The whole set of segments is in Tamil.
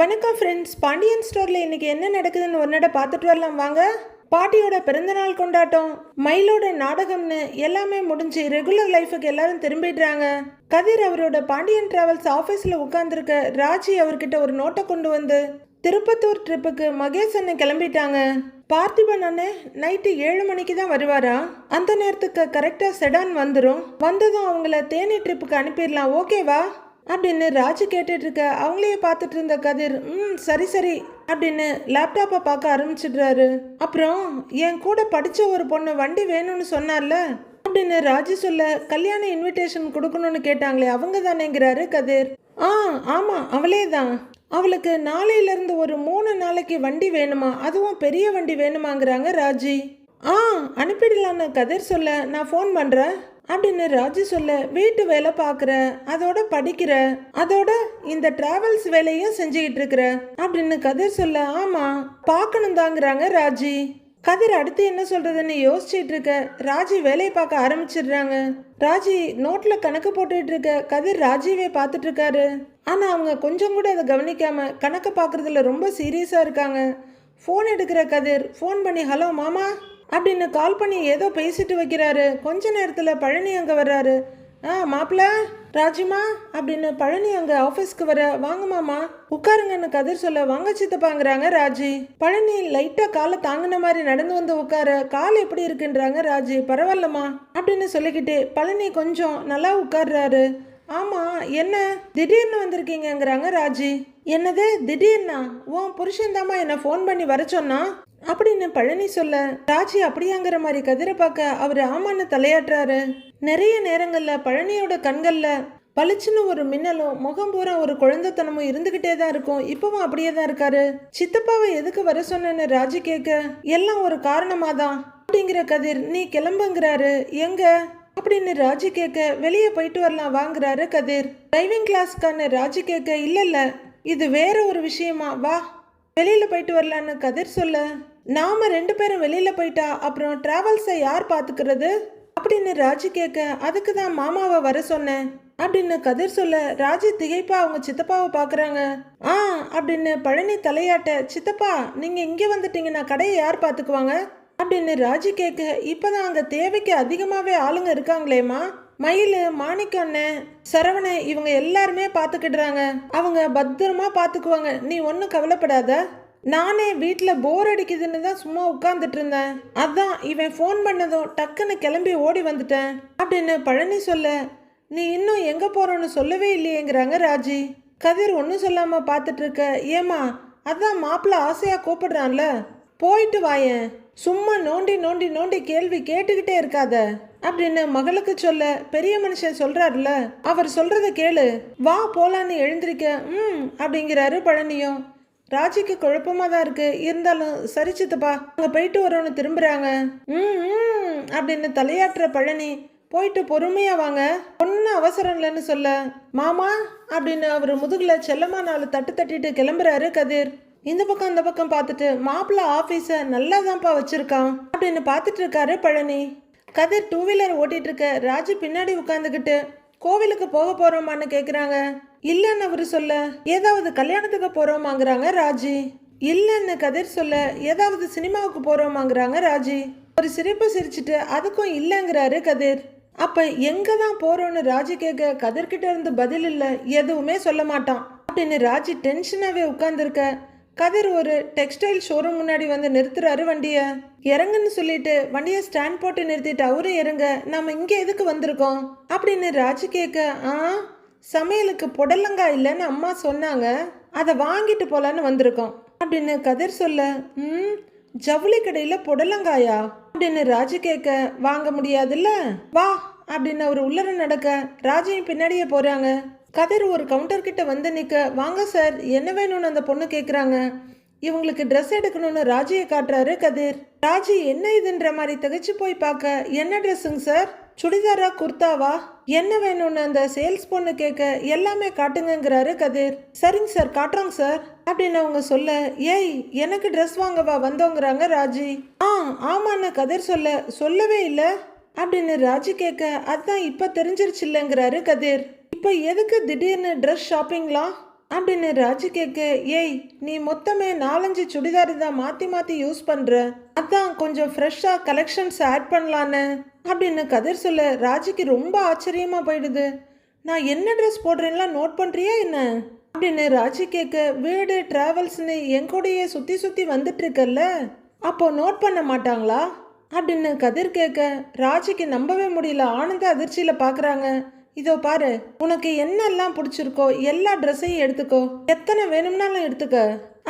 வணக்கம் ஃப்ரெண்ட்ஸ் பாண்டியன் ஸ்டோரில் இன்றைக்கி என்ன நடக்குதுன்னு ஒரு நட பார்த்துட்டு வரலாம். வாங்க. பாட்டியோட பிறந்தநாள் கொண்டாட்டம் மயிலோட நாடகம்னு எல்லாமே முடிஞ்சு ரெகுலர் லைஃபுக்கு எல்லாரும் திரும்பிடுறாங்க. கதிர் அவரோட பாண்டியன் டிராவல்ஸ் ஆஃபீஸில் உட்காந்துருக்க ராஜி அவர்கிட்ட ஒரு நோட்டை கொண்டு வந்து திருப்பத்தூர் ட்ரிப்புக்கு மகேஷ் அண்ணன் கிளம்பிட்டாங்க. பார்த்திபன் அண்ணன் நைட்டு ஏழு மணிக்கு தான் வருவாரா? அந்த நேரத்துக்கு கரெக்டாக செடான் வந்துடும் வந்ததும் அவங்கள தேனி ட்ரிப்புக்கு அனுப்பிடலாம். ஓகேவா அப்படின்னு ராஜு கேட்டுட்டு இருக்க அவங்களையே பார்த்துட்டு இருந்த கதிர் ம் சரி சரி அப்படின்னு லேப்டாப்பை பார்க்க ஆரம்பிச்சிடுறாரு. அப்புறம் என் கூட படித்த ஒரு பொண்ணு வண்டி வேணும்னு சொன்னார்ல அப்படின்னு ராஜு சொல்ல கல்யாண இன்விடேஷன் கொடுக்கணும்னு கேட்டாங்களே அவங்க தானேங்கிறாரு கதிர். ஆ ஆமாம் அவளே தான். அவளுக்கு நாளையிலேருந்து ஒரு மூணு நாளைக்கு வண்டி வேணுமா? அதுவும் பெரிய வண்டி வேணுமாங்கிறாங்க ராஜி. ஆ அனுப்பிடலான்னு கதிர் சொல்ல நான் ஃபோன் பண்ணுறேன் அப்படின்னு ராஜு சொல்ல வீட்டு வேலை பார்க்குற அதோட படிக்கிற அதோட இந்த டிராவல்ஸ் வேலையும் செஞ்சுக்கிட்டு இருக்கிற அப்படின்னு கதிர் சொல்ல ஆமாம் பார்க்கணும் தாங்கிறாங்க ராஜி. கதிர் அடுத்து என்ன சொல்றதுன்னு யோசிச்சுட்டு இருக்க ராஜி வேலையை பார்க்க ஆரம்பிச்சிடுறாங்க. ராஜி நோட்ல கணக்கு போட்டுட்டு இருக்க கதிர் ராஜீவே பார்த்துட்டு இருக்காரு. ஆனா அவங்க கொஞ்சம் கூட அதை கவனிக்காம கணக்கு பார்க்கறதுல ரொம்ப சீரியஸா இருக்காங்க. ஃபோன் எடுக்கிற கதிர் ஃபோன் பண்ணி ஹலோ மாமா. அப்படின்னு கால் பண்ணி ஏதோ பேசிட்டு வைக்கிறாரு. கொஞ்ச நேரத்தில் பழனி அங்கே வர்றாரு. ஆ மாப்பிள்ள ராஜிமா அப்படின்னு பழனி அங்கே ஆஃபீஸ்க்கு வர வாங்க மாமா உட்காருங்கன்னு கதிர் சொல்ல வாங்க சித்தப்பாங்கிறாங்க ராஜி. பழனி லைட்டாக காலை தாங்கின மாதிரி நடந்து வந்து உட்கார. கால் எப்படி இருக்குன்றாங்க ராஜி? பரவாயில்லம்மா அப்படின்னு சொல்லிக்கிட்டு பழனி கொஞ்சம் நல்லா உட்கார்றாரு. ஆமா என்ன திடீர்னு வந்திருக்கீங்கங்கிறாங்க ராஜி. என்னது? திடீர்னா? உன் புருஷன் தாம்மா என்னை ஃபோன் பண்ணி வர சொன்னா அப்படின்னு பழனி சொல்ல? ராஜி அப்படியாங்கிற மாதிரி கதிரை பார்க்க அவர் ஆமான்னு தலையாட்டுறாரு. நிறைய நேரங்களில் பழனியோட கண்களில் பளிச்சுன்னு ஒரு மின்னலும் முகம் பூரா ஒரு குழந்தைத்தனமும் இருந்துகிட்டே தான் இருக்கும். இப்பவும் அப்படியே தான் இருக்காரு. சித்தப்பாவை எதுக்கு வர சொன்னேன்னு ராஜி கேட்க எல்லாம் ஒரு காரணமா தான் அப்படிங்கிற கதிர் நீ கிளம்புங்கிறாரு. எங்க? அப்படின்னு ராஜி கேட்க வெளியே போயிட்டு வரலாம் வாங்குறாரு கதிர். டிரைவிங் கிளாஸ்க்கான ராஜி கேட்க இல்ல இல்ல இது வேற ஒரு விஷயமா வா. வெளியில போயிட்டு வரலான்னு கதிர் சொல்ல நாம ரெண்டு பேரும் வெளியில போயிட்டா அப்புறம் டிராவல்ஸை யார் பாத்துக்கிறது? அப்படின்னு ராஜி கேட்க அதுக்கு தான் மாமாவை வர சொன்னேன். அப்படின்னு கதிர் சொல்ல ராஜி திகைப்பா அவங்க சித்தப்பாவை பாக்குறாங்க. ஆ அப்படின்னு பழனி தலையாட்ட சித்தப்பா நீங்க இங்க வந்துட்டீங்கன்னா கடையை யார் பாத்துக்குவாங்க? அப்படின்னு ராஜி கேட்க இப்பதான் அங்க தேவைக்கு அதிகமாவே ஆளுங்க இருக்காங்களேம்மா. மயில் மாணிக்கம் அண்ணன் சரவணன் இவங்க எல்லாருமே பார்த்துக்கிடுறாங்க அவங்க பத்திரமா பார்த்துக்குவாங்க நீ ஒன்றும் கவலைப்படாத. நானே வீட்டில் போர் அடிக்குதுன்னு தான் சும்மா உட்காந்துட்டு இருந்தேன் அதான் இவன் ஃபோன் பண்ணதும் டக்குன்னு கிளம்பி ஓடி வந்துட்டேன். அப்படின்னு பழனி சொல்ல நீ இன்னும் எங்கே போகிறோன்னு சொல்லவே இல்லையேங்கிறாங்க ராஜி. கதிர் ஒன்றும் சொல்லாமல் பார்த்துட்டு இருக்க ஏமா அதான் மாப்பிள்ளை ஆசையாக கூப்பிடுறான்ல. போயிட்டு வாயேன் சும்மா நோண்டி நோண்டி நோண்டி கேள்வி கேட்டுக்கிட்டே இருக்காத. அப்படின்னு மகளுக்கு சொல்ல பெரிய மனுஷன் சொல்றாருல அவர் சொல்றத கேளு. வா போலான்னு எழுந்திருக்க. ம் அப்படிங்கிறாரு பழனியும். ராஜிக்கு குழப்பமாக தான் இருக்கு. இருந்தாலும் சரி சித்தப்பா அங்கே போயிட்டு வரோன்னு திரும்புறாங்க. ம் ம் அப்படின்னு தலையாட்டுற பழனி போயிட்டு பொறுமையாக வாங்க. ஒன்றும் அவசரம் இல்லைன்னு சொல்ல. மாமா அப்படின்னு அவர் முதுகில் செல்லமா நாலு தட்டு தட்டிட்டு கிளம்புறாரு கதிர். இந்த பக்கம் அந்த பக்கம் பார்த்துட்டு மாப்பிள்ளை ஆஃபீஸை நல்லா தான்ப்பா வச்சுருக்கான் அப்படின்னு பார்த்துட்டு இருக்காரு பழனி. கதிர் டூ வீலர் ஓட்டிகிட்டு இருக்க ராஜு பின்னாடி உட்காந்துக்கிட்டு கோவிலுக்கு போக போகிறோமான்னு கேட்குறாங்க இல்லைன்னு அவரு சொல்ல. ஏதாவது கல்யாணத்துக்கு போகிறோமாங்கிறாங்க ராஜி. இல்லைன்னு கதிர் சொல்ல ஏதாவது சினிமாவுக்கு போகிறோமாங்கிறாங்க ராஜி. ஒரு சிரிப்பு சிரிச்சிட்டு அதுக்கும் இல்லைங்கிறாரு கதிர். அப்போ எங்கே தான் போகிறோன்னு ராஜி கேட்க கதிர்கிட்ட இருந்து பதில் இல்லை எதுவுமே சொல்ல மாட்டான். அப்படின்னு ராஜி டென்ஷனாகவே உட்காந்துருக்க கதிர் ஒரு டெக்ஸ்டைல் ஷோரூம் முன்னாடி வந்து நிறுத்துறாரு வண்டியை. இறங்குன்னு சொல்லிட்டு வண்டியை ஸ்டாண்ட் போட்டு நிறுத்திட்டு அவரும் இறங்க நம்ம இங்கே எதுக்கு வந்திருக்கோம்? அப்படின்னு ராஜி கேட்க ஆ? சமையலுக்கு புடலங்காய் இல்லைன்னு அம்மா சொன்னாங்க. அதை வாங்கிட்டு போலான்னு வந்திருக்கோம். அப்படின்னு கதிர் சொல்ல ம் ஜவுளி கடையில் புடலங்காயா? அப்படின்னு ராஜு கேட்க வாங்க முடியாதுல்ல. வா அப்படின்னு அவர் உள்ளர நடக்க ராஜையும் பின்னாடியே போகிறாங்க கதிர் ஒரு கவுண்டர் கிட்ட வந்து நிற்க வாங்க சார் என்ன வேணும்னு அந்த பொண்ணு கேட்குறாங்க இவங்களுக்கு ட்ரெஸ் எடுக்கணும்னு ராஜியை காட்டுறாரு கதிர். ராஜி என்ன இதுன்ற மாதிரி திகைச்சு போய் பார்க்க? என்ன ட்ரெஸ்ஸுங்க சார்? சுடிதாரா குர்தாவா? என்ன வேணும்னு அந்த சேல்ஸ் பொண்ணு கேட்க எல்லாமே காட்டுங்கிறாரு கதிர். சரிங்க சார் காட்டுறோங்க சார். அப்படின்னு அவங்க சொல்ல ஏய் எனக்கு ட்ரெஸ் வாங்கவா வந்தோங்கிறாங்க ராஜி. ஆ ஆமான்னு கதிர் சொல்ல சொல்லவே இல்லை. அப்படின்னு ராஜி கேட்க அதுதான் இப்போ தெரிஞ்சிருச்சு இல்லைங்கிறாரு கதிர். இப்போ எதுக்கு திடீர்னு ட்ரெஸ் ஷாப்பிங்லாம் அப்படின்னு ராஜு கேட்க ஏய் நீ மொத்தமே நாலஞ்சு சுடிதார் தான் மாற்றி மாற்றி யூஸ் பண்ணுற அதான் கொஞ்சம் ஃப்ரெஷ்ஷாக கலெக்ஷன்ஸ் ஆட் பண்ணலான்னு. அப்படின்னு கதிர் சொல்ல ராஜுக்கு ரொம்ப ஆச்சரியமாக போயிடுது. நான் என்ன ட்ரெஸ் போடுறேன்லாம் நோட் பண்ணுறியா என்ன? அப்படின்னு ராஜி கேட்க வீடு ட்ராவல்ஸ்னு எங்கூடையே சுற்றி சுற்றி வந்துட்டுருக்கல்ல. அப்போ நோட் பண்ண மாட்டாங்களா? அப்படின்னு கதிர் கேட்க ராஜிக்கு நம்பவே முடியல. ஆனந்த அதிர்ச்சியில் பார்க்குறாங்க இதோ பாரு உனக்கு என்னெல்லாம் பிடிச்சிருக்கோ எல்லா ட்ரெஸ்ஸையும் எடுத்துக்கோ. எத்தனை வேணும்னாலும் எடுத்துக்க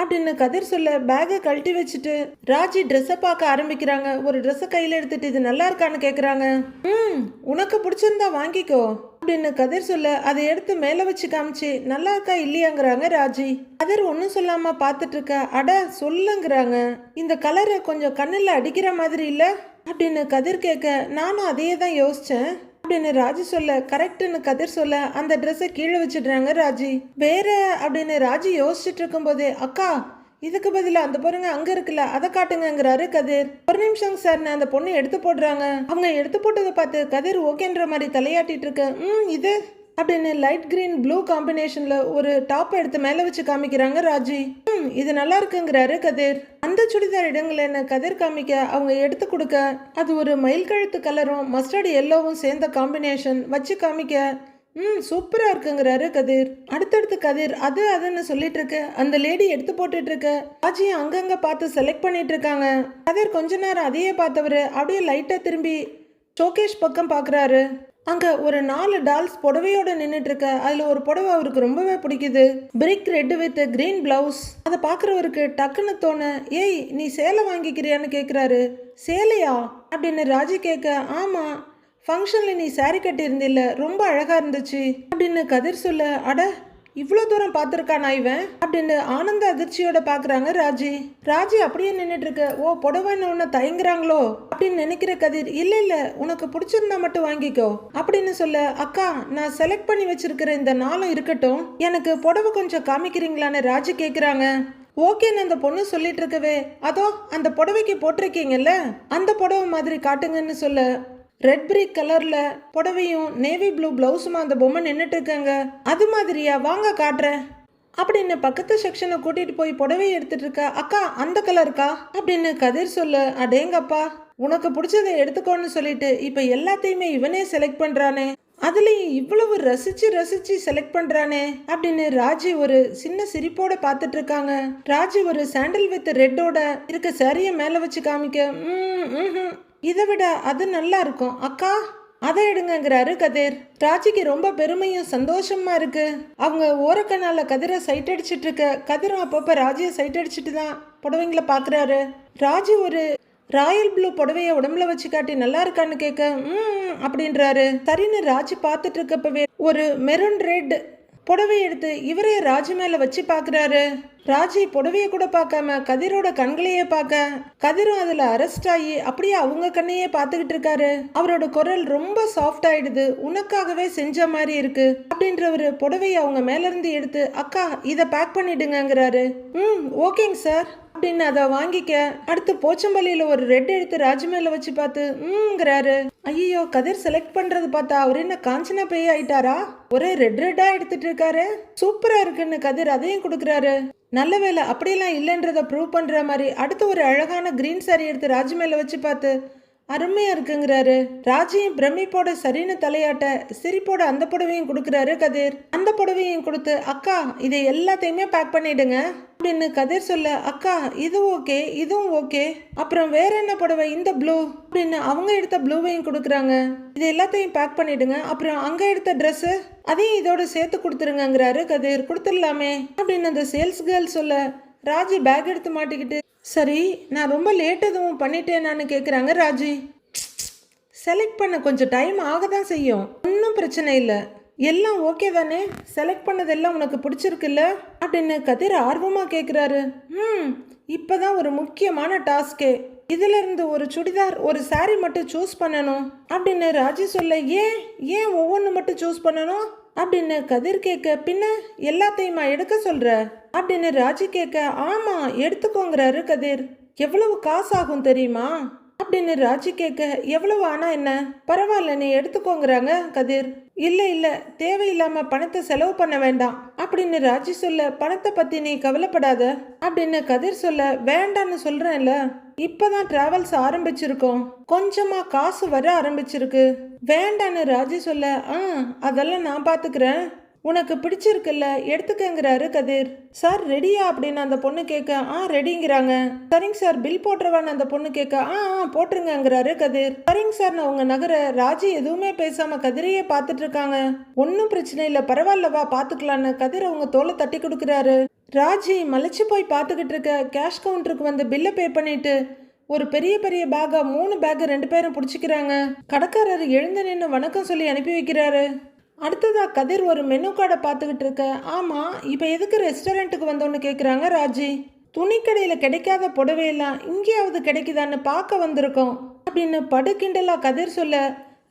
அப்படின்னு கதிர் சொல்ல பேகை கழட்டி வச்சுட்டு ராஜி ட்ரெஸ்ஸை பார்க்க ஆரம்பிக்கிறாங்க. ஒரு ட்ரெஸ்ஸை கையில் எடுத்துட்டு இது நல்லா இருக்கான்னு கேட்குறாங்க ம் உனக்கு பிடிச்சிருந்தா வாங்கிக்கோ அப்படின்னு கதிர் சொல்ல அதை எடுத்து மேலே வச்சு காமிச்சு நல்லா இருக்கா இல்லையாங்கிறாங்க ராஜி. கதிர் ஒன்றும் சொல்லாம பார்த்துட்டு இருக்க அட சொல்லுங்கிறாங்க. இந்த கலரை கொஞ்சம் கண்ணில் அடிக்கிற மாதிரி இல்லை? அப்படின்னு கதிர் கேட்க நானும் அதையே தான் யோசிச்சேன். அப்படின்னு ராஜி சொல்ல கரெக்டுன்னு கதிர் சொல்ல அந்த ட்ரெஸ்ஸை கீழே வச்சிடுறாங்க ராஜி. வேற அப்படின்னு ராஜி யோசிச்சுட்டு இருக்கும்போதே அக்கா இதுக்கு பதிலாக அந்த பொருங்க அங்கே இருக்குல்ல அதை காட்டுங்கிறாரு கதிர். ஒரு நிமிஷம் நான் அந்த பொண்ணு எடுத்து போடுறாங்க. அவங்க எடுத்து போட்டதை பார்த்து கதிர் ஓகேன்ற மாதிரி தலையாட்டிட்டு இருக்கு. ம் இது அப்படின்னு லைட் கிரீன் ப்ளூ காம்பினேஷனில் ஒரு டாப் எடுத்து மேலே வச்சு காமிக்கிறாங்க ராஜி. ம் இது நல்லா இருக்குங்கிறாரு கதிர். அந்த சுடிதார் இடங்களேன்னு என்ன கதிர் காமிக்க அவங்க எடுத்து கொடுக்க அது ஒரு மயில் கழுத்து கலரும் மஸ்டர்டு எல்லோவும் சேர்ந்த காம்பினேஷன் வச்சு காமிக்க ம் சூப்பராக இருக்குங்கிறாரு கதிர். அடுத்தடுத்து கதிர் அது அதுன்னு சொல்லிட்டு இருக்கு. அந்த லேடி எடுத்து போட்டுட்டு இருக்க. ராஜியும் அங்கங்கே பார்த்து செலக்ட் பண்ணிட்டு இருக்காங்க. கதிர் கொஞ்ச நேரம் அதையே பார்த்தவர் அப்படியே லைட்டாக திரும்பி ஷோகேஷ் பக்கம் பார்க்குறாரு அங்கே ஒரு நாலு டால்ஸ் புடவையோட நின்றுட்டு இருக்க அதில் ஒரு புடவை அவருக்கு ரொம்பவே பிடிக்குது. Brick red with green blouse அதை பார்க்குறவருக்கு டக்குன்னு தோண ஏய் நீ சேலை வாங்கிக்கிறியான்னு கேட்குறாரு சேலையா? அப்படின்னு ராஜி கேட்க ஆமாம் ஃபங்க்ஷனில் நீ சாரி கட்டியிருந்தில்ல. ரொம்ப அழகாக இருந்துச்சு. அப்படின்னு கதிர் சொல்ல அட இவ்வளோ தூரம் பார்த்துருக்கானா இவன்? அப்படின்னு ஆனந்த அதிர்ச்சியோட பார்க்குறாங்க ராஜி. ராஜி அப்படியே நின்றுட்டு இருக்க ஓ புடவைன்னு ஒன்று தயங்குறாங்களோ? அப்படின்னு நினைக்கிற கதிர் இல்லை இல்லை உனக்கு பிடிச்சிருந்தா மட்டும் வாங்கிக்கோ. அப்படின்னு சொல்ல அக்கா நான் செலக்ட் பண்ணி வச்சிருக்கிற இந்த நாளும் இருக்கட்டும். எனக்கு புடவை கொஞ்சம் காமிக்கிறீங்களான்னு ராஜி கேட்குறாங்க ஓகேன்னு அந்த பொண்ணு சொல்லிட்டு இருக்கவே. அதோ அந்த புடவைக்கு போட்டிருக்கீங்கல்ல? அந்த புடவை மாதிரி காட்டுங்கன்னு சொல்ல ரெட் பிரிக் கலர்ல புடவையும் நேவி ப்ளூ பிளவுஸுமா அந்த பொம்மை நின்றுட்டு இருக்காங்க அது மாதிரியா? வாங்க காட்டுறேன். அப்படின்னு பக்கத்து செக்ஷனை கூட்டிட்டு போய் புடவையை எடுத்துட்டு இருக்க அக்கா அந்த கலருக்கா அப்படின்னு கதிர் சொல்லு அடேங்கப்பா உனக்கு பிடிச்சதை எடுத்துக்கோன்னு சொல்லிட்டு இப்போ எல்லாத்தையுமே இவனே செலக்ட் பண்ணுறானே அதுலேயும் இவ்வளவு ரசிச்சு ரசிச்சு செலக்ட் பண்ணுறானே அப்படின்னு ராஜி ஒரு சின்ன சிரிப்போட பார்த்துட்டு இருக்காங்க. ராஜி ஒரு சாண்டில் வித் ரெட்டோட இருக்க சரியை மேலே வச்சு காமிக்க ம், ம்ஹும். இதை விட அது நல்லா இருக்கும் அக்கா அதை எடுங்கங்கிறாரு கதிர். ராஜிக்கு ரொம்ப பெருமையும் சந்தோஷமா இருக்கு. அவங்க ஓரக்கனால கதிரை சைட் அடிச்சிட்டு இருக்க கதிரும் அப்பப்ப ராஜியை சைட் அடிச்சிட்டு தான் புடவைங்கள பாக்குறாரு. ராஜி ஒரு ராயல் ப்ளூ புடவைய உடம்புல வச்சு காட்டி நல்லா இருக்கான்னு கேட்க ம் அப்படின்றாரு. சரின்னு ராஜி பார்த்துட்டு இருக்கப்பவே ஒரு மெரூன் ரெட் புடவை எடுத்து இவரே ராஜி மேல வச்சு பாக்குறாரு. ராஜி புடவைய கூட பார்க்காம கதிரோட கண்களையே பார்க்க கதிரும் அதுல அரெஸ்ட் ஆகி அப்படியே அவங்க கண்ணையே பார்த்துக்கிட்டு இருக்காரு. அவரோட குரல் ரொம்ப சாஃப்ட் ஆயிடுது. உனக்காகவே செஞ்ச மாதிரி இருக்கு. அப்படின்றவரு புடவைய அவங்க மேல இருந்து எடுத்து அக்கா இதை பேக் பண்ணிடுங்கிறாரு ம் ஓகேங்க சார் அப்படின்னு அதை வாங்கிக்க அடுத்து போச்சம்பள்ளியில ஒரு ரெட் எடுத்து ராஜ்மேல வச்சு பார்த்து ம்ங்கிறாரு ஐயோ கதிர் செலக்ட் பண்றது பார்த்தா அவர் என்ன காஞ்சனா பேய் ஆயிட்டாரா? ஒரே ரெட் ரெட்டா எடுத்துட்டு இருக்காரு. சூப்பரா இருக்குன்னு கதிர் அதையும் கொடுக்குறாரு. நல்ல வேலை அப்படியெல்லாம் இல்லைன்றத ப்ரூவ் பண்ற மாதிரி அடுத்து ஒரு அழகான கிரீன் சாரி எடுத்து ராஜ்மேல வச்சு பார்த்து அருமையா இருக்குங்கிறாரு. ராஜியும் பிரமிப்போட சரின்னு தலையாட்ட சிரிப்போட அந்த புடவையும் கொடுக்குறாரு கதிர். அந்த புடவையும் கொடுத்து அக்கா இதை எல்லாத்தையுமே பேக் பண்ணிடுங்க. அப்படின்னு கதிர் சொல்ல அக்கா இது ஓகே இதுவும் ஓகே அப்புறம் வேற என்ன புடவை? இந்த ப்ளூ அப்படின்னு அவங்க எடுத்த ப்ளூவையும் கொடுக்குறாங்க. இது எல்லாத்தையும் பேக் பண்ணிடுங்க. அப்புறம் அங்க எடுத்த ட்ரெஸ்ஸு அதையும் இதோட சேர்த்து கொடுத்துருங்கிறாரு கதிர். கொடுத்துடலாமே. அப்படின்னு அந்த சேல்ஸ் கேர்ள் சொல்ல ராஜி பேக் எடுத்து மாட்டிக்கிட்டு சரி நான் ரொம்ப லேட் எதுவும் பண்ணிட்டேனான்னு கேட்குறாங்க ராஜி. செலக்ட் பண்ண கொஞ்சம் டைம் ஆக தான் செய்யும். ஒன்றும் பிரச்சனை இல்லை. எல்லாம் ஓகே தானே? செலக்ட் பண்ணதெல்லாம் உனக்கு பிடிச்சிருக்குல்ல? அப்படின்னு கதிர் ஆர்வமாக கேட்குறாரு ம் இப்போ தான் ஒரு முக்கியமான டாஸ்கே இதிலிருந்து ஒரு சுடிதார் ஒரு சாரி மட்டும் சூஸ் பண்ணணும். அப்படின்னு ராஜி சொல்ல ஏன்? ஏன் ஒவ்வொன்று மட்டும் சூஸ் பண்ணணும்? அப்படின்னு கதிர் கேட்க பின்ன எல்லாத்தையுமா எடுக்க சொல்ற? அப்படின்னு ராஜி கேட்க ஆமா எடுத்துக்கோங்கிறாரு கதிர். எவ்வளவு காசு ஆகும் தெரியுமா? அப்படின்னு ராஜி கேட்க எவ்வளவு ஆனா என்ன? பரவாயில்ல நீ எடுத்துக்கோங்கிறாங்க கதிர். இல்ல இல்ல தேவையில்லாம பணத்தை செலவு பண்ண வேண்டாம் அப்படின்னு ராஜி சொல்ல பணத்தை பத்தி நீ கவலைப்படாத அப்படின்னு கதிர் சொல்ல வேண்டான்னு சொல்றேன்ல இப்பதான் டிராவல்ஸ் ஆரம்பிச்சிருக்கோம் கொஞ்சமா காசு வர ஆரம்பிச்சிருக்கு. வேண்டான்னு ராஜி சொல்ல ஆ அதெல்லாம் நான் பாத்துக்கிறேன். உனக்கு பிடிச்சிருக்குல்ல எடுத்துக்கங்கிறாரு கதிர். சார் ரெடியா அப்படின்னு அந்த பொண்ணு கேட்க ஆ ரெடிங்கிறாங்க சரிங்க சார் பில் போட்டுருவான்னு அந்த பொண்ணு கேட்க ஆ ஆ போட்டுருங்கிறாரு கதிர். சரிங்க சார் நான் உங்க நகர ராஜி எதுவுமே பேசாம கதிரையே பார்த்துட்டு இருக்காங்க. ஒன்றும் பிரச்சனை இல்லை பரவாயில்லவா பார்த்துக்கலான்னு. கதிர் அவங்க தோலை தட்டி கொடுக்குறாரு. ராஜி மலைச்சு போய் பார்த்துக்கிட்டு இருக்க. கேஷ் கவுண்டருக்கு வந்து பில்லை பே பண்ணிட்டு ஒரு பெரிய பெரிய பேக்கா மூணு பேக்கை ரெண்டு பேரும் பிடிச்சிக்கிறாங்க. கடைக்காரர் எழுந்து நின்று வணக்கம் சொல்லி அனுப்பி வைக்கிறாரு. அடுத்ததாக கதிர் ஒரு மெனு கார்டை பார்த்துக்கிட்டு இருக்க. ஆமாம் இப்போ எதுக்கு ரெஸ்டாரண்ட்டுக்கு வந்தோன்னு கேட்குறாங்க ராஜி. துணிக்கடையில் கிடைக்காத புடவையெல்லாம் இங்கேயாவது கிடைக்குதான்னு பார்க்க வந்திருக்கோம். அப்படின்னு படுக்கிண்டலாக கதிர் சொல்ல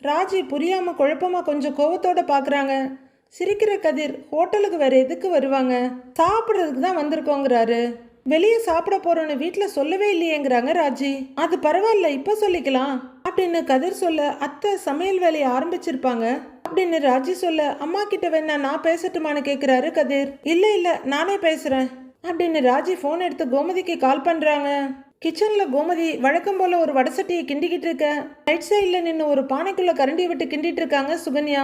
ராஜி புரியாமல் குழப்பமாக கொஞ்சம் கோபத்தோடு பார்க்குறாங்க. சிரிக்கிற கதிர் ஹோட்டலுக்கு வேறு எதுக்கு வருவாங்க? சாப்பிட்றதுக்கு தான் வந்திருக்கோங்கிறாரு. வெளியே சாப்பிட போறோன்னு வீட்டில் சொல்லவே இல்லையேங்கிறாங்க ராஜி. அது பரவாயில்ல இப்போ சொல்லிக்கலாம். அப்படின்னு கதிர் சொல்ல அத்தை சமையல் வேலையை ஆரம்பிச்சிருப்பாங்க. அப்படின்னு ராஜி சொல்ல அம்மா கிட்ட வேணா நான் பேசட்டுமான்னு கேட்குறாரு கதிர். இல்லை இல்லை நானே பேசுகிறேன் அப்படின்னு ராஜி ஃபோன் எடுத்து கோமதிக்கு கால் பண்ணுறாங்க கிச்சனில் கோமதி வழக்கம் போல் ஒரு வடசட்டியை கிண்டிக்கிட்டு இருக்க. ரைட் சைடில் நின்று ஒரு பானைக்குள்ளே கரண்டி விட்டு கிண்டிட்டு இருக்காங்க சுகன்யா.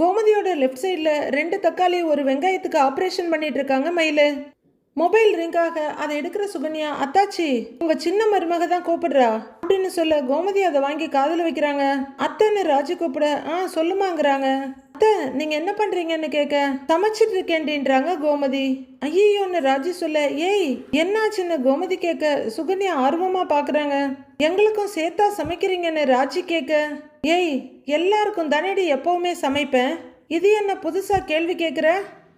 கோமதியோட லெஃப்ட் சைடில் ரெண்டு தக்காளி ஒரு வெங்காயத்துக்கு ஆப்ரேஷன் பண்ணிட்டு இருக்காங்க மயிலு. மொபைல் ரிங்காக அதை எடுக்கிற சுகன்யா அத்தாச்சி உங்க சின்ன மருமக தான் கூப்பிடுறா. அப்படின்னு சொல்ல கோமதி அதை வாங்கி காதல வைக்கிறாங்க. அத்தைன்னு ராஜி கூப்பிட ஆ சொல்லுமாங்கிறாங்க. அத்தை நீங்க என்ன பண்றீங்கன்னு கேட்க சமைச்சிட்டு இருக்கேன்டின்றாங்க கோமதி. ஐயோன்னு ராஜி சொல்ல ஏய் என்னாச்சுன்னு கோமதி கேட்க சுகன்யா ஆர்வமா பாக்குறாங்க. எங்களுக்கும் சேர்த்தா சமைக்கிறீங்கன்னு ராஜி கேட்க ஏய் எல்லாருக்கும் தானேடி எப்பவுமே சமைப்பேன். இது என்ன புதுசா கேள்வி கேட்குற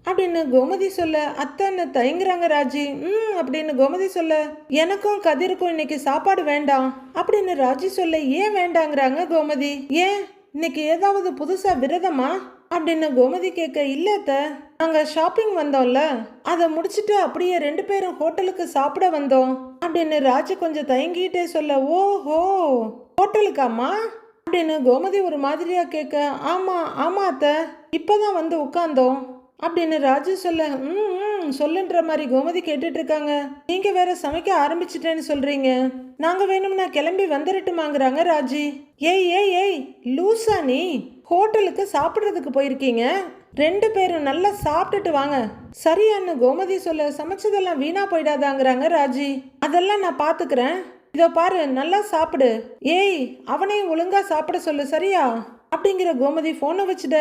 அப்படின்னு கோமதி சொல்ல அத்தைன்னு தயங்குறாங்க ராஜி. ம் அப்படின்னு கோமதி சொல்ல எனக்கும் கதிருக்கும் இன்னைக்கு சாப்பாடு வேண்டாம். அப்படின்னு ராஜி சொல்ல ஏன் வேண்டாங்கிறாங்க கோமதி? ஏன்? இன்னைக்கு ஏதாவது புதுசா விரதமா? அப்படின்னு கோமதி கேட்க இல்லத்த அத்தை நாங்க ஷாப்பிங் வந்தோம்ல அதை முடிச்சுட்டு அப்படியே ரெண்டு பேரும் ஹோட்டலுக்கு சாப்பிட வந்தோம். அப்படின்னு ராஜி கொஞ்சம் தயங்கிட்டே சொல்ல ஓஹோ ஹோட்டலுக்காம்மா? அப்படின்னு கோமதி ஒரு மாதிரியா கேட்க ஆமா ஆமா அத்தை இப்பதான் வந்து உட்காந்தோம் அப்படின்னு ராஜு சொல்ல ம் ம், சொல்லுன்ற மாதிரி கோமதி கேட்டுட்டு இருக்காங்க நீங்க வேற சமைக்க ஆரம்பிச்சிட்டேன்னு சொல்றீங்க. நாங்க வேணும்னா கிளம்பி வந்துடட்டுமாங்கிறாங்க ராஜி. ஏய் ஏய் ஏய் லூசா நீ. ஹோட்டலுக்கு சாப்பிட்றதுக்கு போயிருக்கீங்க. ரெண்டு பேரும் நல்லா சாப்பிட்டுட்டு வாங்க. சரியான்னு கோமதி சொல்ல சமைச்சதெல்லாம் வீணா போயிடாதாங்கிறாங்க ராஜி. அதெல்லாம் நான் பாத்துக்கிறேன். இதோ பாரு நல்லா சாப்பிடு. ஏய் அவனையும் ஒழுங்கா சாப்பிட சொல்லு சரியா? அப்படிங்கிற கோமதி ஃபோனை வச்சுட்ட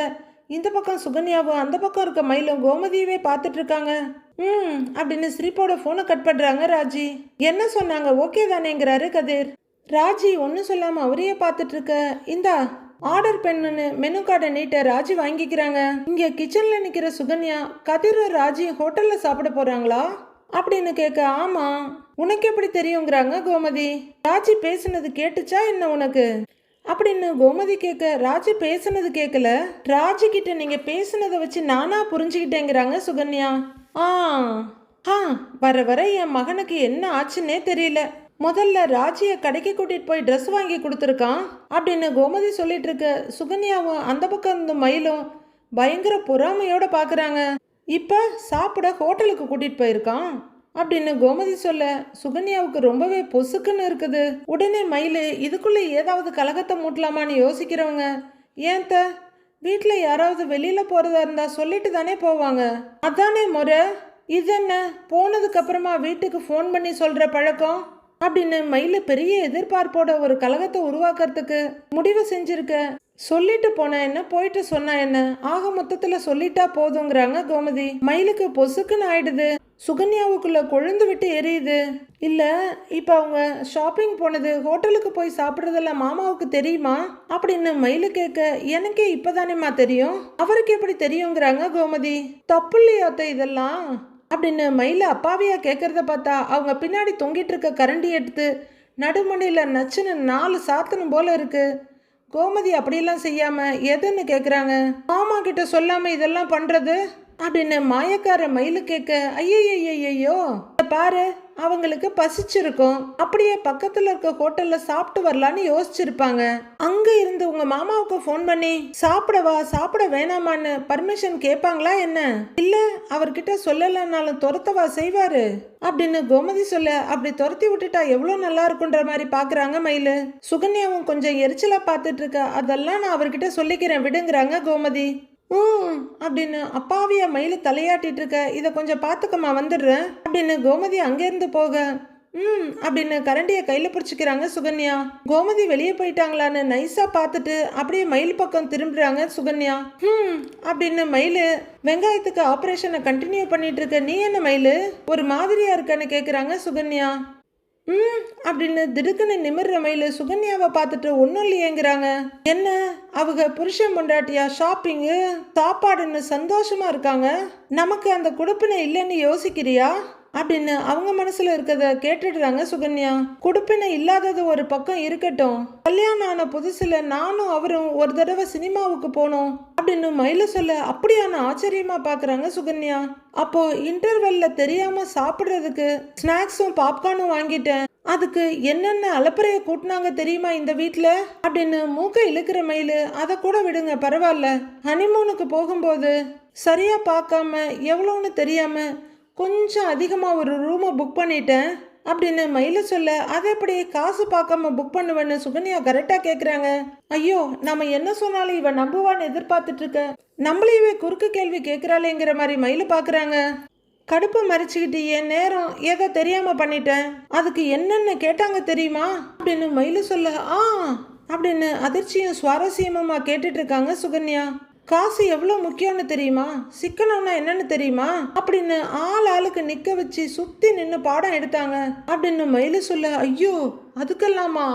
இந்த பக்கம் சுகன்யாவும் அந்த பக்கம் இருக்க மயிலும் கோமதியவே பார்த்துட்டு இருக்காங்க. ம் அப்படின்னு சிரிப்போட ஃபோனை கட் பண்ணுறாங்க ராஜி. என்ன சொன்னாங்க? ஓகே தானேங்கிறாரு கதிர். ராஜி ஒன்றும் சொல்லாமல் அவரையே பார்த்துட்டு இருக்க. இந்தா ஆர்டர் பெண்ணுன்னு மெனு கார்டை நீட்ட ராஜி வாங்கிக்கிறாங்க. இங்கே கிச்சனில் நிற்கிற சுகன்யா கதிரும் ராஜி ஹோட்டலில் சாப்பிட போகிறாங்களா அப்படின்னு கேட்க ஆமாம் உனக்கு எப்படி தெரியுங்கிறாங்க கோமதி. ராஜி பேசுனது கேட்டுச்சா என்ன உனக்கு? அப்படின்னு கோமதி கேட்க ராஜி பேசுனது கேட்கல. ராஜு கிட்ட நீங்க பேசுனதை வச்சு நானா புரிஞ்சுக்கிட்டேங்கிறாங்க சுகன்யா. ஆ ஆ வர வர என் மகனுக்கு என்ன ஆச்சுன்னே தெரியல. முதல்ல ராஜியை கடைக்கு கூட்டிட்டு போய் ட்ரெஸ் வாங்கி கொடுத்துருக்கான் அப்படின்னு கோமதி சொல்லிட்டு இருக்க சுகன்யாவும் அந்த பக்கம் இருந்த மயிலும் பயங்கர பொறாமையோட பார்க்குறாங்க இப்போ சாப்பிட ஹோட்டலுக்கு கூட்டிட்டு போயிருக்கான். அப்படின்னு கோமதி சொல்ல சுகன்யாவுக்கு ரொம்பவே பொசுக்குன்னு இருக்குது. உடனே மயிலு இதுக்குள்ளே ஏதாவது கலகத்தை மூட்டலாமான்னு யோசிக்கிறவங்க. ஏன் த வீட்டில் யாராவது வெளியில் போகிறதா இருந்தால் சொல்லிட்டு தானே போவாங்க. அதானே முறை இது என்ன? வீட்டுக்கு ஃபோன் பண்ணி சொல்கிற பழக்கம்? அப்படின்னு மயில் பெரிய எதிர்பார்ப்போட ஒரு கலகத்தை உருவாக்குறதுக்கு முடிவு செஞ்சிருக்க. சொல்லிட்டு போன என்ன? போயிட்டு சொன்னா என்ன? ஆக மொத்தத்துல சொல்லிட்டா போதுங்கிறாங்க கோமதி. மயிலுக்கு பொசுக்குன்னு ஆயிடுது. சுகன்யாவுக்குள்ள கொழுந்து விட்டு எரியுது. இல்ல இப்ப அவங்க ஷாப்பிங் போனது ஹோட்டலுக்கு போய் சாப்பிட்றதெல்லாம் மாமாவுக்கு தெரியுமா? அப்படின்னு மயிலு கேட்க எனக்கே இப்பதானேம்மா தெரியும். அவருக்கு எப்படி தெரியுங்கிறாங்க கோமதி. தப்பு இல்லையாத்த இதெல்லாம்? அப்படின்னு மயில அப்பாவியா கேட்கறத பார்த்தா அவங்க பின்னாடி தொங்கிட்டு இருக்க கரண்டி எடுத்து நடுமணியில நச்சுன்னு நாலு சாத்தனும் போல இருக்கு. கோமதி அப்படியெல்லாம் செய்யாம எதுன்னு கேட்குறாங்க மாமா கிட்ட சொல்லாம இதெல்லாம் பண்றது? அப்படின்னு மாயக்கார மயிலு கேட்க ஐயையோ பாரு அவங்களுக்கு பசிச்சிருக்கும். அப்படியே பக்கத்துல இருக்க ஹோட்டல்ல சாப்பிட்டு வரலான்னு யோசிச்சிருப்பாங்க. அங்க இருந்து உங்க மாமாவுக்கு ஃபோன் பண்ணி சாப்பிடவா சாப்பிட வேணாமான்னு பர்மிஷன் கேட்பாங்களா என்ன? இல்ல அவர்கிட்ட சொல்லலைன்னாலும் துரத்தவா செய்வாரு? அப்படின்னு கோமதி சொல்ல அப்படி துரத்தி விட்டுட்டா எவ்வளவு நல்லா இருக்குன்ற மாதிரி பாக்குறாங்க மயிலு. சுகன்யாவும் கொஞ்சம் எரிச்சலா பார்த்துட்டு இருக்க. அதெல்லாம் நான் அவர்கிட்ட சொல்லிக்கிறேன் விடுங்கிறாங்க கோமதி. ம் அப்படின்னு அப்பாவியா மயில் தலையாட்டிட்டு இருக்க. இதை கொஞ்சம் பார்த்துக்கம்மா வந்துடுறேன். அப்படின்னு கோமதி அங்கேருந்து போக. ம் அப்படின்னு கரண்டியை கையில் பிடிச்சிக்கிறாங்க சுகன்யா. கோமதி வெளியே போயிட்டாங்களான்னு நைஸாக பார்த்துட்டு அப்படியே மயில் பக்கம் திரும்புறாங்க சுகன்யா. ம் அப்படின்னு மயில் வெங்காயத்துக்கு ஆப்ரேஷனை கண்டினியூ பண்ணிட்டு இருக்க. நீ என்ன மயில்? ஒரு மாதிரியா இருக்கன்னு கேட்குறாங்க சுகன்யா. ம் அப்படின்னு திடுக்குன்னு நிமிர்ற மயில சுகன்யாவை பார்த்துட்டு ஒன்றும் இல்லையேங்கிறாங்க. என்ன? அவங்க புருஷன் பொண்டாட்டியா ஷாப்பிங்கு சாப்பாடுன்னு சந்தோஷமா இருக்காங்க. நமக்கு அந்த குடுப்பினை இல்லைன்னு யோசிக்கிறியா? அப்படின்னு அவங்க மனசுல இருக்கிறத கேட்டுடுறாங்க சுகன்யா. குடுப்பினை இல்லாதது ஒரு பக்கம் இருக்கட்டும். கல்யாணம் ஆன புதுசுல நானும் அவரும் ஒரு தடவை சினிமாவுக்கு போனோம். அப்படின்னு மயில சொல்ல அப்படியான ஆச்சரியமாக பார்க்குறாங்க சுகன்யா. அப்போ இன்டர்வெல்ல தெரியாமல் சாப்பிட்றதுக்கு ஸ்நாக்ஸும் பாப்கார்னும் வாங்கிட்டேன். அதுக்கு என்னென்ன அலப்பறைய கூட்டினாங்க தெரியுமா இந்த வீட்டில் அப்படின்னு மூக்கை இழுக்கிற மயில் அதை கூட விடுங்க பரவாயில்ல. ஹனிமூனுக்கு போகும்போது சரியாக பார்க்காம எவ்வளோன்னு தெரியாமல் கொஞ்சம் அதிகமாக ஒரு ரூமை புக் பண்ணிட்டேன். அப்படின்னு மயில சொல்ல அதை எப்படி காசு பார்க்காம புக் பண்ணுவேன்னு சுகன்யா கரெக்டாக கேட்குறாங்க ஐயோ நம்ம என்ன சொன்னாலும் இவன் நம்புவான்னு எதிர்பார்த்துட்டு இருக்க. நம்மளையவே குறுக்கு கேள்வி கேட்குறாளேங்கிற மாதிரி மயில பார்க்குறாங்க கடுப்பை மறைச்சிக்கிட்டு என் நேரம் ஏதோ தெரியாம பண்ணிட்டேன். அதுக்கு என்னென்ன கேட்டாங்க தெரியுமா? அப்படின்னு மயில சொல்ல ஆ அப்படின்னு அதிர்ச்சியும் சுவாரஸ்யமுமா கேட்டுட்டு இருக்காங்க சுகன்யா. காசு எவ்வளோ முக்கியம்னு தெரியுமா? சிக்கனம்னா என்னன்னு தெரியுமா? அப்படின்னு ஆள் ஆளுக்கு நிற்க வச்சு சுற்றி நின்று பாடம் எடுத்தாங்க. அப்படின்னு மயிலு சொல்ல ஐயோ அதுக்கெல்லாமா?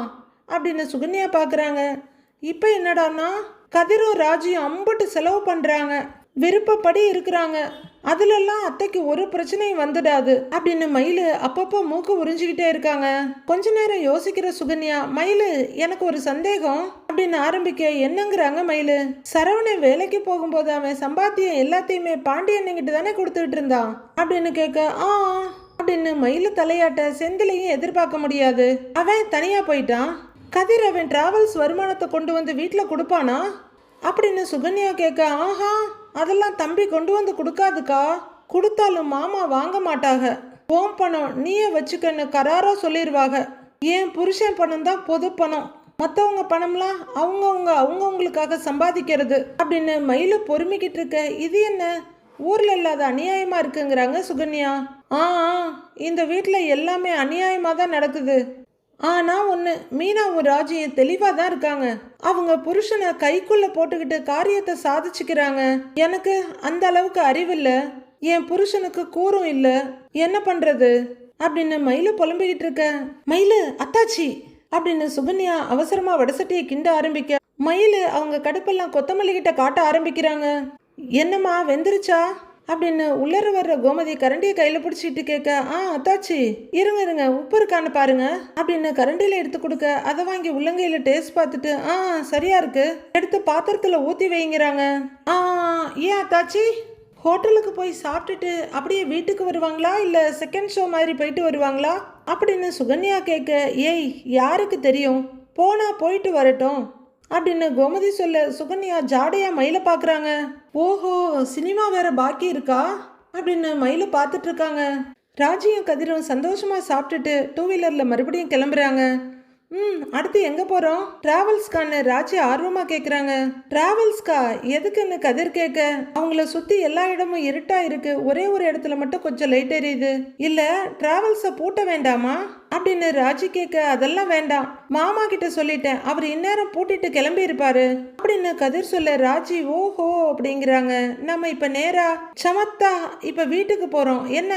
அப்படின்னு சுகன்யா பார்க்குறாங்க இப்போ என்னடான்னா கதிரும் ராஜியும் அம்புட்டு செலவு பண்ணுறாங்க விருப்பப்படி இருக்கிறாங்க. அதுலெல்லாம் அத்தைக்கு ஒரு பிரச்சனையும் வந்துடாது. அப்படின்னு மயில் அப்பப்போ மூக்கு உறிஞ்சிக்கிட்டே இருக்காங்க. கொஞ்ச நேரம் யோசிக்கிற சுகன்யா மயில் எனக்கு ஒரு சந்தேகம். அப்படின்னு ஆரம்பிக்க என்னங்கிறாங்க மயில்? சரவணன் வேலைக்கு போகும்போது அவன் சம்பாத்தியம் எல்லாத்தையுமே பாண்டியன்கிட்ட தானே கொடுத்துட்டு இருந்தான்? அப்படின்னு கேட்க ஆ. அப்படின்னு மயில் தலையாட்ட செந்திலையும் எதிர்பார்க்க முடியாது. அவன் தனியா போயிட்டான். கதிர் அவன் டிராவல்ஸ் வருமானத்தை கொண்டு வந்து வீட்டில் கொடுப்பானா? அப்படின்னு சுகன்யா கேட்க ஆஹா. அதெல்லாம் தம்பி கொண்டு வந்து கொடுக்காதுக்கா. கொடுத்தாலும் மாமா வாங்க மாட்டாங்க ஓம் பணம் நீயே வச்சுக்கன்னு கராரா சொல்லிடுவாங்க ஏன் புருஷன் பணம் தான் பொது பணம். மற்றவங்க பணம்லாம் அவங்கவுங்க அவங்கவுங்களுக்காக சம்பாதிக்கிறது. அப்படின்னு மயில பொறுமிக்கிட்டு இருக்க இது என்ன? ஊரில் இல்லாத அநியாயமாக இருக்குங்கிறாங்க சுகன்யா. ஆ ஆ, இந்த வீட்டில் எல்லாமே அநியாயமாக தான் நடக்குது. ஆனா ஒன்று மீனாவும் ராஜியும் தெளிவாக தான் இருக்காங்க. அவங்க புருஷனை கைக்குள்ள போட்டுக்கிட்டு காரியத்தை சாதிச்சுக்கிறாங்க. எனக்கு அந்த அளவுக்கு அறிவில்லை. என் புருஷனுக்கு கூறும் இல்லை. என்ன பண்றது? அப்படின்னு மயில புலம்பிக்கிட்டு இருக்க. மயிலு அத்தாச்சி! அப்படின்னு சுகன்யா அவசரமா வடசட்டியை கிண்ட ஆரம்பிக்க. மயில் அவங்க கடுப்பெல்லாம் கொத்தமல்லி கிட்ட காட்ட ஆரம்பிக்கிறாங்க. என்னம்மா வெந்துருச்சா? அப்படின்னு உள்ளர வர்ற கோமதி கரண்டியை கையில் பிடிச்சிட்டு கேட்க ஆ அத்தாச்சி இருங்க இருங்க உப்பு இருக்கான்னு பாருங்க அப்படின்னு கரண்டியில் எடுத்து கொடுக்க அதை வாங்கி உள்ளங்கையில் டேஸ்ட் பார்த்துட்டு ஆ சரியா இருக்கு எடுத்து பாத்திரத்தில் ஊற்றி வைங்கிறாங்க. ஆ ஏன் அத்தாச்சி? ஹோட்டலுக்கு போய் சாப்பிட்டுட்டு அப்படியே வீட்டுக்கு வருவாங்களா? இல்லை செகண்ட் ஷோ மாதிரி போயிட்டு வருவாங்களா? அப்படின்னு சுகன்யா கேட்க ஏய் யாருக்கு தெரியும்? போனா போயிட்டு வரட்டும் அப்படின்னு கோமதி சொல்ல சுகன்யா ஜாடையா மயில பார்க்குறாங்க. ஓஹோ சினிமா வேற பாக்கி இருக்கா? அப்படின்னு மயில பார்த்துட்டு இருக்காங்க. ராஜியும் கதிரும் சந்தோஷமா சாப்பிட்டுட்டு டூ வீலரில் மறுபடியும் கிளம்புறாங்க. ம் அடுத்து எங்கே போகிறோம் ட்ராவல்ஸ்க்கான்னு ராஜி ஆர்வமாக கேட்குறாங்க ட்ராவல்ஸ்க்கா எதுக்குன்னு கதிர் கேட்க அவங்கள சுற்றி எல்லா இடமும் இருட்டாக இருக்கு. ஒரே ஒரு இடத்துல மட்டும் கொஞ்சம் லைட் எரியுது இல்லை ட்ராவல்ஸை பூட்ட வேண்டாமா? அப்படின்னு ராஜி கேட்க அதெல்லாம் வேண்டாம். மாமா கிட்ட சொல்லிட்டேன். அவர் இந்நேரம் பூட்டிட்டு கிளம்பி இருப்பாரு அப்படின்னு கதிர் சொல்ல ராஜி ஓஹோ அப்படிங்கிறாங்க. நம்ம இப்போ நேரா சமத்தா இப்போ வீட்டுக்கு போகிறோம் என்ன?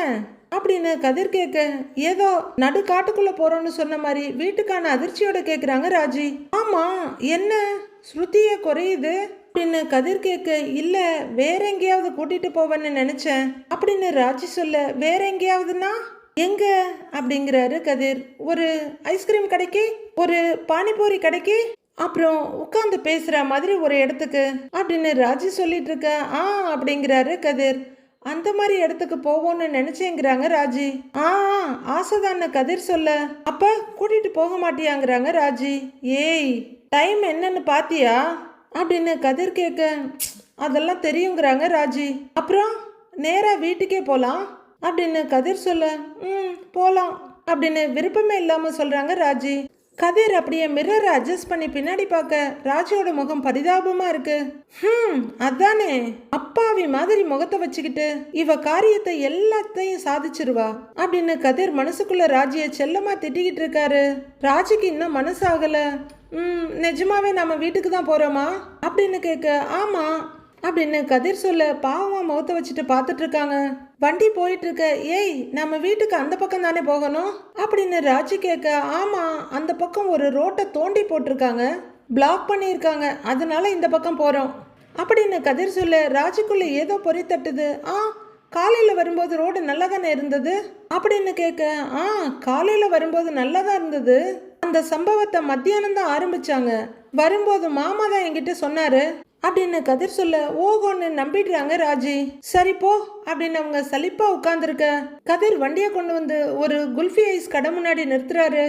அப்படின்னு கதிர் கேட்க ஏதோ நடு காட்டுக்குள்ள போறோம்னு சொன்ன மாதிரி வீட்டுக்கான அதிர்ச்சியோட கேக்குறாங்க ராஜி. ஆமா என்ன? ஸ்ருதிய குறையுது? அப்படின்னு கதிர் கேட்க இல்ல வேற எங்கேயாவது கூட்டிட்டு போவேன்னு நினைச்சேன். அப்படின்னு ராஜி சொல்ல வேற எங்கேயாவதுன்னா? எங்க? அப்படிங்கிறாரு கதிர். ஒரு ஐஸ்கிரீம் கடைக்கு? ஒரு பானிபூரி கடைக்கு? அப்புறம் உட்காந்து பேசுற மாதிரி ஒரு இடத்துக்கு. அப்படின்னு ராஜி சொல்லிட்டு இருக்க ஆ அப்படிங்கிறாரு கதிர். அந்த மாதிரி இடத்துக்கு போவோம்னு நினைச்சேங்கிறாங்க ராஜி. ஆ ஆ, கதிர் சொல்ல. அப்ப கூட்டிட்டு போக மாட்டியாங்கிறாங்க ராஜி. ஏய் டைம் என்னன்னு பாத்தியா? அப்படின்னு கதிர் கேட்க அதெல்லாம் தெரியுங்கிறாங்க ராஜி. அப்புறம் நேரா வீட்டுக்கே போலாம். அப்படின்னு கதிர் சொல்ல ம் போலாம். அப்படின்னு விருப்பமே இல்லாம சொல்றாங்க ராஜி. கதிர் அப்படியே மிரரை அட்ஜஸ்ட் பண்ணி பின்னாடி பார்க்க ராஜியோட முகம் பரிதாபமா இருக்கு. ஹம் அதானே. அப்பாவி மாதிரி முகத்தை வச்சுக்கிட்டு இவ காரியத்தை எல்லாத்தையும் சாதிச்சிருவா அப்படின்னு கதிர் மனசுக்குள்ள ராஜிய செல்லமா திட்டிக்கிட்டு இருக்காரு. ராஜிக்கு இன்னும் மனசாகல ம் நிஜமாவே நம்ம வீட்டுக்கு தான் போறோமா? அப்படின்னு கேட்க ஆமா அப்படின்னு கதிர் சொல்ல பாவமாக முகத்தை வச்சுட்டு பார்த்துட்டு இருக்காங்க. வண்டி போயிட்டு இருக்க ஏய் நம்ம வீட்டுக்கு அந்த பக்கம் தானே போகணும்? அப்படின்னு ராஜி கேட்க ஆமா அந்த பக்கம் ஒரு ரோட்டை தோண்டி போட்டிருக்காங்க. பிளாக் பண்ணியிருக்காங்க. அதனால இந்த பக்கம் போகிறோம் அப்படின்னு கதிர் சொல்ல ராஜிக்குள்ள ஏதோ பொறி தட்டுது. ஆ காலையில் வரும்போது ரோடு நல்லா தானே இருந்தது? அப்படின்னு கேட்க ஆ காலையில் வரும்போது நல்லா தான் இருந்தது. அந்த சம்பவத்தை மத்தியானம் தான் ஆரம்பிச்சாங்க. வரும்போது மாமா தான் என்கிட்ட சொன்னாரு அப்படின்னு கதிர் சொல்ல ஓகோன்னு நம்பிடுறாங்க ராஜி. சரி போ அப்படின்னு அவங்க சலிப்பா உட்காந்துருக்க கதிர் வண்டியை கொண்டு வந்து ஒரு குல்ஃபி ஐஸ் கடை முன்னாடி நிறுத்துறாரு.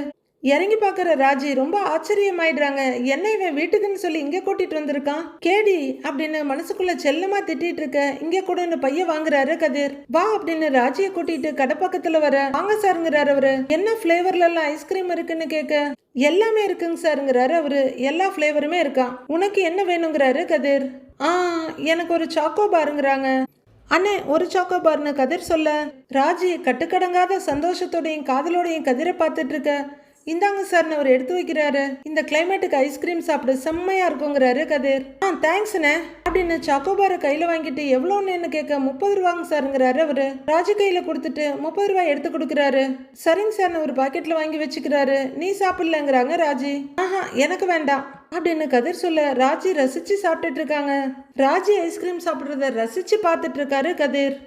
இறங்கி பார்க்குற ராஜி ரொம்ப ஆச்சரியமாயிடுறாங்க. என்ன இவன் வீட்டுக்குன்னு சொல்லி இங்கே கூட்டிட்டு வந்திருக்கான்? கேடி அப்படின்னு மனசுக்குள்ள செல்லமா திட்டிட்டு இருக்க இங்க கூடன்னு பைய வாங்குறாரு கதிர். வா அப்படின்னு ராஜியை கூட்டிட்டு கடை பக்கத்துல வர வாங்க சாருங்கிறாரு அவரு. என்ன ஃபிளேவர்ல எல்லாம் ஐஸ்கிரீம் இருக்குன்னு கேட்க? எல்லாமே இருக்குங்க சாருங்கிறாரு அவரு. எல்லா ஃப்ளேவருமே இருக்கான் உனக்கு என்ன வேணுங்கிறாரு கதிர்? ஆ எனக்கு ஒரு சாக்கோ பாருங்கிறாங்க. அண்ணே ஒரு சாக்கோ பார்னு கதிர் சொல்ல. ராஜி கட்டுக்கடங்காத சந்தோஷத்தோடையும் காதலோடையும் கதிரை பார்த்துட்டு இருக்க இந்தாங்க சார்னு அவர் எடுத்து வைக்கிறாரு. இந்த கிளைமேட்டுக்கு ஐஸ்கிரீம் சாப்பிட செம்மையா இருக்குங்கிறாரு கதிர். ஆ தேங்க்ஸ்ண்ணே அப்படின்னு சாக்கோபாரை கையில வாங்கிட்டு எவ்வளோன்னு கேட்க முப்பது ரூபாங்க சாருங்கிறாரு அவரு. ராஜி கையில கொடுத்துட்டு முப்பது ரூபாய் எடுத்து கொடுக்குறாரு. சரிங்க சார்னு ஒரு பாக்கெட்ல வாங்கி வச்சுக்கிறாரு. நீ சாப்பிடலங்கிறாங்க ராஜி. ஆஹா எனக்கு வேண்டாம். அப்படின்னு கதிர் சொல்ல ராஜி ரசிச்சு சாப்பிட்டுட்டு இருக்காங்க. ராஜி ஐஸ்கிரீம் சாப்பிட்றத ரசிச்சு பார்த்துட்டு இருக்காரு கதிர்.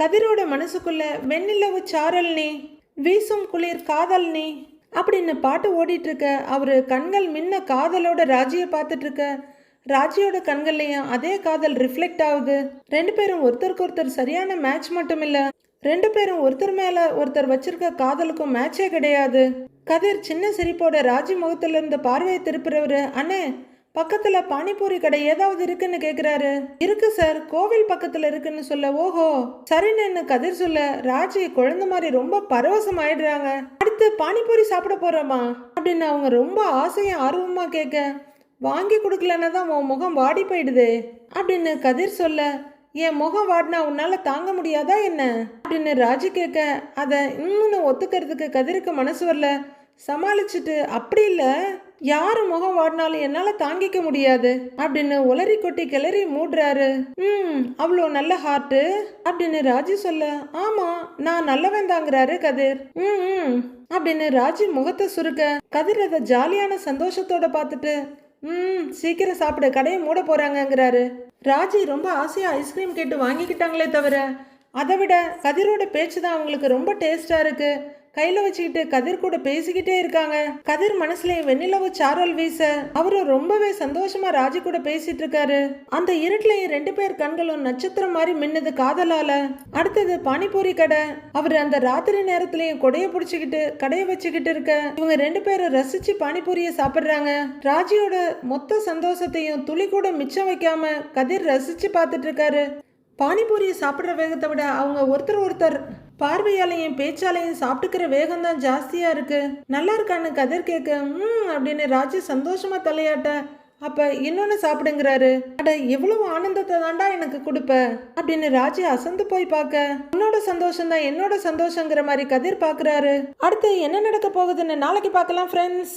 கதிரோட மனசுக்குள்ள வெண்ணிலவு சாரல் நீ. வீசும் குளிர் காதல் நீ. அப்படின்னு பாட்டு ஓடிட்டு இருக்க கண்கள் மின்ன காதலோட ராஜியை பார்த்துட்டு இருக்க ராஜியோட கண்கள்லையும் அதே காதல் ரிஃப்ளெக்ட் ஆகுது ரெண்டு பேரும் ஒருத்தருக்கு ஒருத்தர் சரியான மேட்ச் மட்டும் இல்லை ரெண்டு பேரும் ஒருத்தர் மேல ஒருத்தர் வச்சிருக்க காதலுக்கும் மேட்சே கிடையாது. கதிர் சின்ன சிரிப்போட ராஜி முகத்துல இருந்த பார்வையை திருப்புறவர் அண்ணே பக்கத்துல பானிபூரி கடை ஏதாவது இருக்குன்னு கேக்குறாரு. இருக்கு சார் கோவில் பக்கத்துல இருக்குன்னு சொல்ல ஓஹோ. சரின்னு கதிர் சொல்ல ராஜி குழந்தை மாதிரி ரொம்ப பரவசம் ஆயிடுறாங்க. அடுத்து பானிபூரி சாப்பிட போறோமா? அப்படின்னு அவங்க ரொம்ப ஆசையும் ஆர்வமா கேட்க வாங்கி கொடுக்கலன்னா தான் உன் முகம் வாடி போயிடுது அப்படின்னு கதிர் சொல்ல என் முகம் வாடினா உன்னால தாங்க முடியாதா என்ன? அப்படின்னு ராஜி கேட்க அதை இன்னும் ஒத்துக்கிறதுக்கு கதிருக்கு மனசு வரல. சமாளிச்சுட்டு அப்படி இல்லை. யார் முகம் வாடினாலும் என்னால் தாங்கிக்க முடியாது. அப்படின்னு உளறி கொட்டி கிளறி மூடுறாரு. ம் அவ்வளோ நல்ல ஹார்ட்டு அப்படின்னு ராஜி சொல்ல ஆமாம் நான் நல்லவன் தாங்கிறாரு கதிர். ம் ம் அப்படின்னு ராஜி முகத்தை சுருக்க கதிர் அதை ஜாலியான சந்தோஷத்தோட பார்த்துட்டு ம் சீக்கிரம் சாப்பிட கடையை மூட போகிறாங்கங்கிறாரு ராஜி ரொம்ப ஆசையாக ஐஸ்கிரீம் கேட்டு வாங்கிக்கிட்டாங்களே தவிர அதை விட கதிரோட பேச்சு தான் அவங்களுக்கு ரொம்ப டேஸ்ட்டாக இருக்குது கையில வச்சுக்கிட்டு கதிர் கூட பேசிக்கிட்டே இருக்காங்க. கதிர் மனசுல வெண்ணிலவு சாரல் வீச அவரு ரொம்பவே சந்தோஷமா ராஜி கூட பேசிட்டு இருக்காரு. அந்த இருட்டுலயும் ரெண்டு பேர் கண்களும் நட்சத்திரம் மாதிரி மின்னது காதலால. அடுத்தது பானிபூரி கடை. அவர் அந்த ராத்திரி நேரத்திலயும் கொடைய பிடிச்சிக்கிட்டு கடையை வச்சுக்கிட்டு இருக்க. இவங்க ரெண்டு பேரும் ரசிச்சு பானிபூரிய சாப்பிடுறாங்க. ராஜியோட மொத்த சந்தோஷத்தையும் துளி கூட மிச்சம் வைக்காம கதிர் ரசிச்சு பார்த்துட்டு இருக்காரு. பானிபூரியை சாப்பிட்ற வேகத்தை விட அவங்க ஒருத்தர் ஒருத்தர் பார்வையாலையும் பேச்சாலையும் சாப்பிட்டுக்கிற வேகம் தான் ஜாஸ்தியா இருக்கு. நல்லா இருக்கான்னு கதிர் கேட்க ம் அப்படின்னு ராஜு சந்தோஷமா தலையாட்ட அப்ப இன்னொன்னு சாப்பிடுங்கிறாரு. அட எவ்வளவு ஆனந்தத்தை தாண்டா எனக்கு கொடுப்ப அப்படின்னு ராஜி அசந்து போய் பார்க்க உன்னோட சந்தோஷம் தான் என்னோட சந்தோஷங்கிற மாதிரி கதிர் பாக்குறாரு அடுத்து என்ன நடக்க போகுதுன்னு நாளைக்கு பார்க்கலாம் ஃப்ரெண்ட்ஸ்